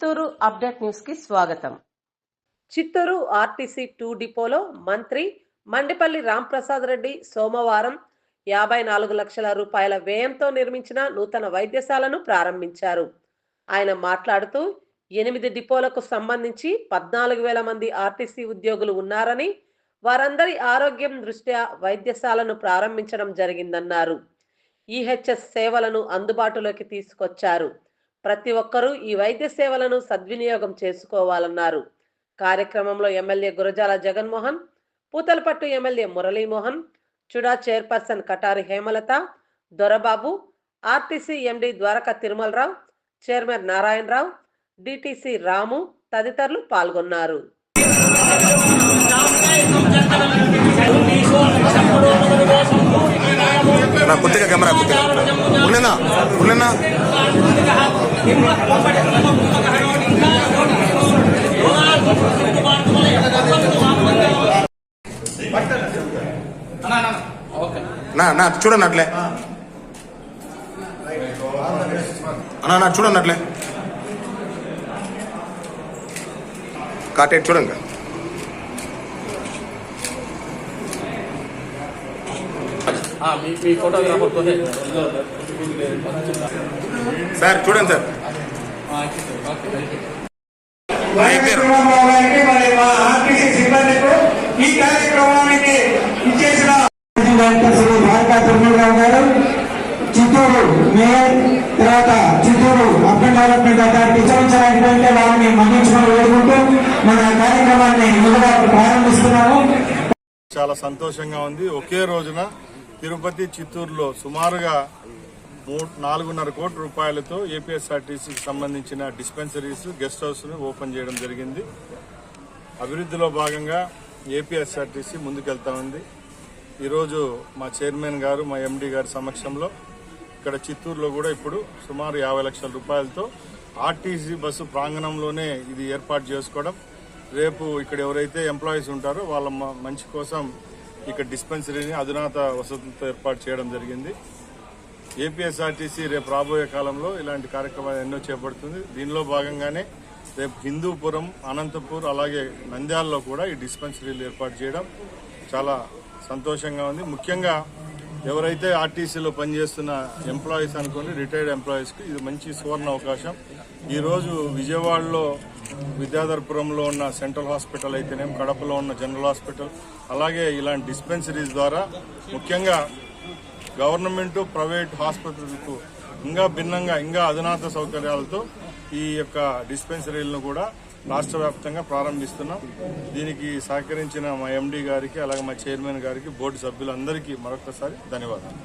Chittoor update న్యూస్కి స్వాగతం. Chittoor RTC two డిపోలో మంత్రి మండిపల్లి రాంప్రసాద్ రెడ్డి సోమవారం యాభై నాలుగు లక్షల రూపాయల వ్యయంతో నిర్మించిన నూతన వైద్యశాలను ప్రారంభించారు. ఆయన మాట్లాడుతూ ఎనిమిది డిపోలకు సంబంధించి పద్నాలుగు వేల మంది ఆర్టీసీ ఉద్యోగులు ఉన్నారని వారందరి ఆరోగ్యం దృష్ట్యా వైద్యశాలను ప్రారంభించడం జరిగిందన్నారు. ఈహెచ్ఎస్ సేవలను అందుబాటులోకి తీసుకొచ్చారు. ప్రతి ఒక్కరూ ఈ వైద్య సేవలను సద్వినియోగం చేసుకోవాలన్నారు. కార్యక్రమంలో MLA Gurajala Jaganmohan Puthalapattu MLA Muralimohan CUDA chairperson Katari Hemalatha Dorababu RTC MD Dwaraka Tirumalarao chairman Narayanarao DTC Ramu తదితరులు పాల్గొన్నారు. కొద్దిగా కెమెరా కొద్దిగా ఉన్ననా? ఉన్ననా? నా నా చూడండి అట్లే అన్నా నా చూడండి. అట్లే కాటేట్ చూడండి हाँ मी సార్ చూడండి సార్. ఈ కార్యక్రమానికి ఇచ్చేసిన శ్రీ భారత చిత్తూరు మేయర్ తర్వాత చిత్తూరు అర్బన్ డెవలప్మెంట్ అథారిటీ ఇచ్చించినటువంటి వారిని మన్నించమని వేడుకుంటూ మన కార్యక్రమాన్ని ప్రారంభిస్తున్నాము చాలా సంతోషంగా ఉంది. ఒకే రోజున తిరుపతి చిత్తూరులో సుమారుగా మూడు నాలుగున్నర కోట్ల రూపాయలతో ఏపీఎస్ఆర్టీసీకి సంబంధించిన డిస్పెన్సరీస్ గెస్ట్ హౌస్ను ఓపెన్ చేయడం జరిగింది. అభివృద్ధిలో భాగంగా ఏపీఎస్ఆర్టీసీ ముందుకెళ్తా ఉంది. ఈరోజు మా చైర్మన్ గారు మా ఎండీ గారి సమక్షంలో ఇక్కడ చిత్తూరులో కూడా ఇప్పుడు సుమారు యాభై లక్షల రూపాయలతో ఆర్టీసీ బస్సు ప్రాంగణంలోనే ఇది ఏర్పాటు చేసుకోవడం. రేపు ఇక్కడ ఎవరైతే ఎంప్లాయీస్ ఉంటారో వాళ్ళ మ- మంచి కోసం ఇక్కడ డిస్పెన్సరీని అధునాత వసతులతో ఏర్పాటు చేయడం జరిగింది. ఏపీఎస్ఆర్టీసీ రేపు రాబోయే కాలంలో ఇలాంటి కార్యక్రమాలు ఎన్నో చేపడుతుంది. దీనిలో భాగంగానే రేపు హిందూపురం అనంతపూర్ అలాగే నంద్యాలలో కూడా ఈ డిస్పెన్సరీలు ఏర్పాటు చేయడం చాలా సంతోషంగా ఉంది. ముఖ్యంగా ఎవరైతే ఆర్టీసీలో పనిచేస్తున్న ఎంప్లాయీస్ అనుకోండి రిటైర్డ్ ఎంప్లాయీస్కి ఇది మంచి సువర్ణ అవకాశం. ఈరోజు విజయవాడలో విద్యాధరపురంలో ఉన్న సెంట్రల్ హాస్పిటల్ అయితేనేం కడపలో ఉన్న జనరల్ హాస్పిటల్ అలాగే ఇలాంటి డిస్పెన్సరీస్ ద్వారా ముఖ్యంగా గవర్నమెంట్ ప్రైవేట్ హాస్పిటల్కు ఇంకా భిన్నంగా ఇంకా అధునాత సౌకర్యాలతో ఈ యొక్క డిస్పెన్సరీలను కూడా రాష్ట్ర వ్యాప్తంగా ప్రారంభిస్తున్నాం. దీనికి సహకరించిన మా ఎండీ గారికి అలాగే మా చైర్మన్ గారికి బోర్డు సభ్యులందరికీ మరొకసారి ధన్యవాదాలు.